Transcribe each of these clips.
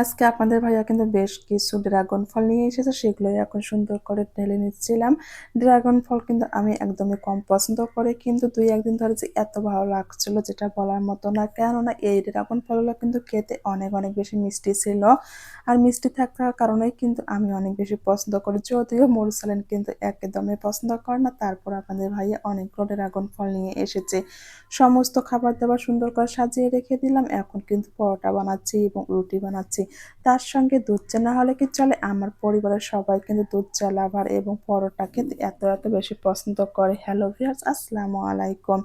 আজকে আপনাদের ভাইয়া কিন্তু বেশ কিছু ড্রাগন ফল নিয়ে এসেছে, সেগুলোই এখন সুন্দর করে ঢেলে নিচ্ছিলাম। ড্রাগন ফল কিন্তু আমি একদমই কম পছন্দ করি, কিন্তু দুই একদিন ধরে যে এত ভালো লাগছিল যেটা বলার মতো না, কেননা এই ড্রাগন ফলগুলো কিন্তু খেতে অনেক অনেক বেশি মিষ্টি ছিল। আর মিষ্টি থাকার কারণেই কিন্তু আমি অনেক বেশি পছন্দ করি, যদিও মোরসালেন কিন্তু একদমই পছন্দ করে না, তারপর আপনাদের ভাইয়া অনেকগুলো ড্রাগন ফল নিয়ে এসেছে। সমস্ত খাবার দাবার সুন্দর করে সাজিয়ে রেখে দিলাম, এখন কিন্তু পরোটা বানাচ্ছি এবং রুটি বানাচ্ছি। তার সঙ্গে দুধ চা না হলে কি চলে? আমার পরিবারের সবাই কিন্তু দুধ চা লাভার এবং পরোটা কিন্তু এত এত বেশি পছন্দ করে। হ্যালো ভিয়ার্স আসসালামু আলাইকুম।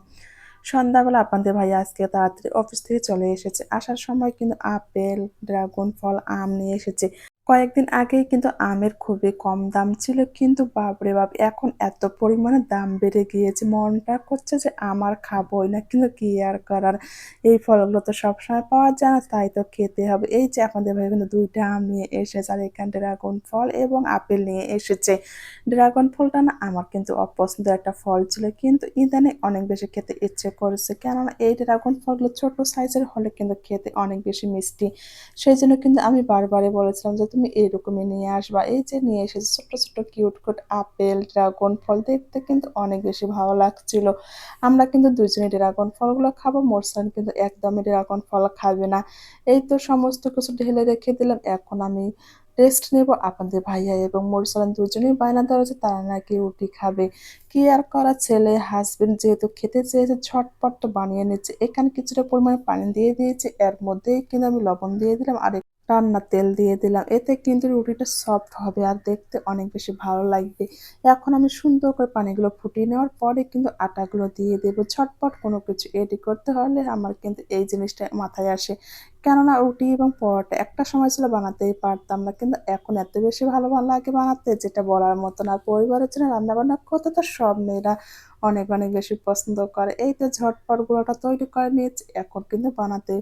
সন্ধ্যাবেলা আপনাদের ভাই আজকে তাড়াতাড়ি অফিস থেকে চলে এসেছে। আসার সময় কিন্তু আপেল, ড্রাগন ফল, আম নিয়ে এসেছে। কয়েকদিন আগেই কিন্তু আমের খুবই কম দাম ছিল, কিন্তু বাপরে বাপ, এখন এত পরিমাণে দাম বেড়ে গিয়েছে। মনটা করছে যে আমার খাবোই না, কিন্তু কি আর করার? এই ফলগুলো তো সবসময় পাওয়া যায় না, তাই তো খেতে হবে। এই যে আপনাদের ভাই কিন্তু দুইটা আম নিয়ে এসেছে, আর এখানে ড্রাগন ফল এবং আপেল নিয়ে এসেছে। ড্রাগন ফলটা না আমার কিন্তু অপছন্দের একটা ফল ছিল, কিন্তু ইদানে অনেক বেশি খেতে ইচ্ছে করেছে। কেননা এই ড্রাগন ফলগুলো ছোট সাইজের হলে কিন্তু খেতে অনেক বেশি মিষ্টি। সেই জন্য কিন্তু আমি বারবারই বলেছিলাম যে তুমি এরকমই নিয়ে আসবা। এই যে নিয়ে এসেছে ছোট্ট ছোট্ট কিউট কুট আপেল, ড্রাগন ফল, দেখতে কিন্তু অনেক বেশি ভালো লাগছিল। আমরা কিন্তু দুজনে ড্রাগন ফলগুলো খাব, মোরসান কিন্তু একদমই ড্রাগন ফল খাবে না। এই তো সমস্ত কিছু ঢেলে রেখে দিলাম, এখন আমি টেস্ট নেব আপনাদের ভাইয়া এবং মোরসালান দুজনেই বায়না ধরেছে তারা নাকি রুটি খাবে। কি আর করা, ছেলে হাজবেন্ড যেহেতু খেতে চেয়েছে ছটপট বানিয়ে নিচ্ছে। এখানে কিছুটা পরিমাণে পানি দিয়ে দিয়েছে, এর মধ্যেই কিন্তু আমি লবণ দিয়ে দিলাম, আর রান্নার তেল দিয়ে দিলাম। এতে কিন্তু রুটিটা সফট হবে আর দেখতে অনেক বেশি ভালো লাগবে। এখন আমি সুন্দর করে পানিগুলো ফুটিয়ে নেওয়ার পরে কিন্তু আটাগুলো দিয়ে দেবো। ছটপট কোনো কিছু এডি করতে হলে আমার কিন্তু এই জিনিসটা মাথায় আসে। কেননা রুটি এবং পরোটা একটা সময় ছিল বানাতেই পারতাম না, কিন্তু এখন এত বেশি ভালো ভালো লাগে বানাতে যেটা বলার মতন। আর পরিবারের জন্য রান্নাবান্না করতে তো সব মেয়েরা অনেক অনেক বেশি পছন্দ করে। এই তো ঝটপট গুঁড়োটা তৈরি করে নিয়েছি। এখন কিন্তু বানাতে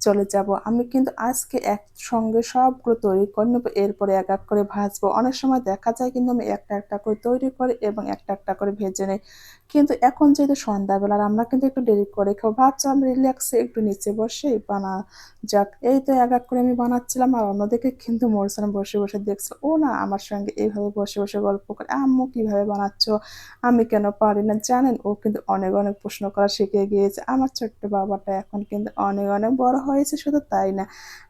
চলে যাব। আমি কিন্তু আজকে একসঙ্গে সবগুলো তৈরি করে নেব, এরপরে এক এক করে ভাজবো। অনেক সময় দেখা যায় কিন্তু আমি একটা একটা করে তৈরি করি এবং একটা একটা করে ভেজে নিই। কিন্তু এখন যেহেতু সন্ধ্যাবেলা আমরা কিন্তু একটু দেরি করে খাব ভাবছিলাম রিল্যাক্সে একটু নিচে বসে বানা যাক। এই তো এক এক করে আমি বানাচ্ছিলাম আর অন্যদিকে কিন্তু মোরসান বসে বসে দেখছিল ও না, আমার সঙ্গে এইভাবে বসে বসে গল্প করে, আম্মু কীভাবে বানাচ্ছ? আমি কেন পারি না? জানেন, ও কিন্তু অনেক অনেক প্রশ্ন করা শিখে গিয়েছে। আমার ছোট্ট বাবাটা এখন কিন্তু অনেক অনেক বড় হয়েছে শুধু তাই না,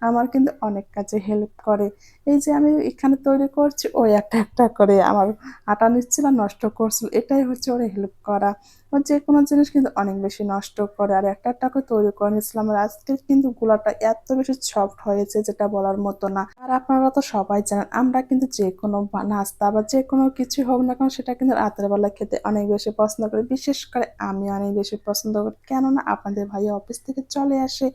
আমার কিন্তু অনেক কাজে হেল্প করে। এই যে আমি এখানে তৈরি করছি ওই একটা একটা করে আমার আটা নিচ্ছিল, নষ্ট করছিল, এটাই হচ্ছে ওরা হেল্প করা। ও যে কোনো জিনিস কিন্তু অনেক বেশি নষ্ট করে। আর একটা করে তৈরি করে নিয়েছিলাম আর আজকে কিন্তু গুলাটা এত বেশি সফট হয়েছে যেটা বলার মতো না। আর আপনারা তো সবাই জানেন, আমরা কিন্তু যে কোনো নাস্তা বা যে কোনো কিছু হোক না কেন, সেটা কিন্তু রাতের বেলা খেতে অনেক বেশি পছন্দ করি। বিশেষ করে আমি অনেক বেশি পছন্দ করি। কেননা আপনাদের ভাইয়া অফিস থেকে চলে আসে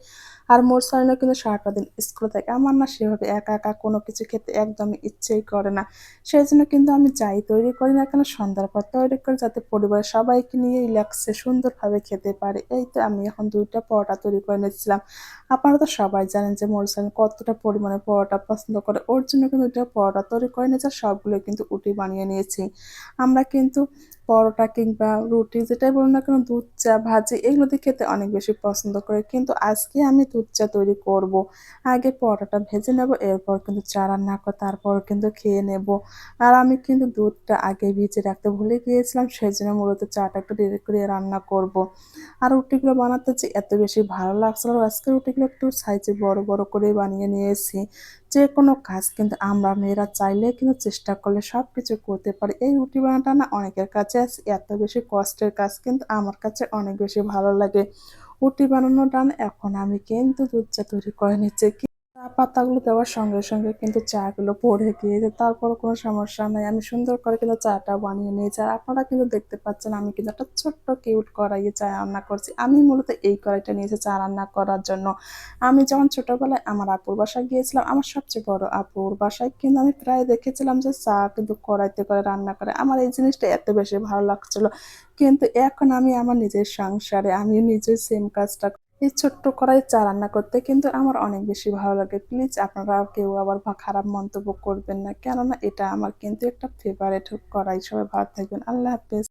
আর মোর সাইনও কিন্তু সারাটা দিন স্কুলে থাকে। আমার না সেভাবে একা একা কোনো কিছু খেতে একদমই ইচ্ছেই করে না। সেই জন্য কিন্তু আমি যাই তৈরি করি না কেন, সন্ধ্যার পর তৈরি করি যাতে পরিবারের সবাইকে নিয়ে রিল্যাক্সে সুন্দরভাবে খেতে পারে। এই তো আমি এখন দুইটা পরোটা তৈরি করে নিয়েছিলাম। আপনারা তো সবাই জানেন যে মোর সাইন কতটা পরিমাণে পরোটা পছন্দ করে। ওর জন্য কিন্তু দুইটা পরোটা তৈরি করে নিয়েছে সবগুলো কিন্তু উটি বানিয়ে নিয়েছি। আমরা কিন্তু পরোটা কিংবা রুটি, যেটাই বলুন না কেন দুধ, চা, ভাজি, এগুলো দিয়ে খেতে অনেক বেশি পছন্দ করে কিন্তু আজকে আমি দুধ চা তৈরি করব। আগে পরোটাটা ভেজে নেব, এরপর কিন্তু চা রান্না করে তারপর কিন্তু খেয়ে নেব আর আমি কিন্তু দুধটা আগে ভিজে রাখতে ভুলে গিয়েছিলাম সেই জন্য মূলত চাটা একটু দেরি করে রান্না করব। আর রুটিগুলো বানাতে যে এত বেশি ভালো লাগছিল, আজকে রুটিগুলো একটু সাইজে বড় বড় করে বানিয়ে নিয়েছি যে কোনো কাজ কিন্তু আমরা মেয়েরা চাইলে কিন্তু চেষ্টা করলে সব কিছু করতে পারি এই রুটি বানাটা না অনেকের কাছে এত বেশি কষ্টের কাজ কিন্তু আমার কাছে অনেক বেশি ভালো লাগে। উটি বানানোটা ডান এখন আমি কিন্তু দুধ চা তৈরি করে নিচ্ছি। পাতাগুলো দেওয়ার সঙ্গে সঙ্গে কিন্তু চাগুলো পড়ে গিয়েছে তারপর কোনো সমস্যা নেই। আমি সুন্দর করে কিন্তু চাটা বানিয়ে নিয়েছি। আর আপনারা কিন্তু দেখতে পাচ্ছেন আমি কিন্তু একটা ছোট্ট কিউট কড়াইয়ে চা রান্না করছি। আমি মূলত এই কড়াইটা নিয়েছি চা রান্না করার জন্য। আমি যখন ছোটোবেলায় আমার আপুর বাসায় গিয়েছিলাম, আমার সবচেয়ে বড় আপুর বাসায় কিন্তু আমি প্রায় দেখেছিলাম যে চা কিন্তু কড়াইতে করে রান্না করে। আমার এই জিনিসটা এত বেশি ভালো লাগছিল। কিন্তু এখন আমি আমার নিজের সংসারে আমি নিজের সেম কাজটা এই ছোট্ট কড়াই চা রান্না করতে কিন্তু আমার অনেক বেশি ভালো লাগে। প্লিজ আপনারা কেউ আবার খারাপ মন্তব্য করবেন না। কেননা এটা আমার কিন্তু একটা ফেভারেট কড়াই। সবাই ভালো থাকবেন। আল্লাহ হাফেজ।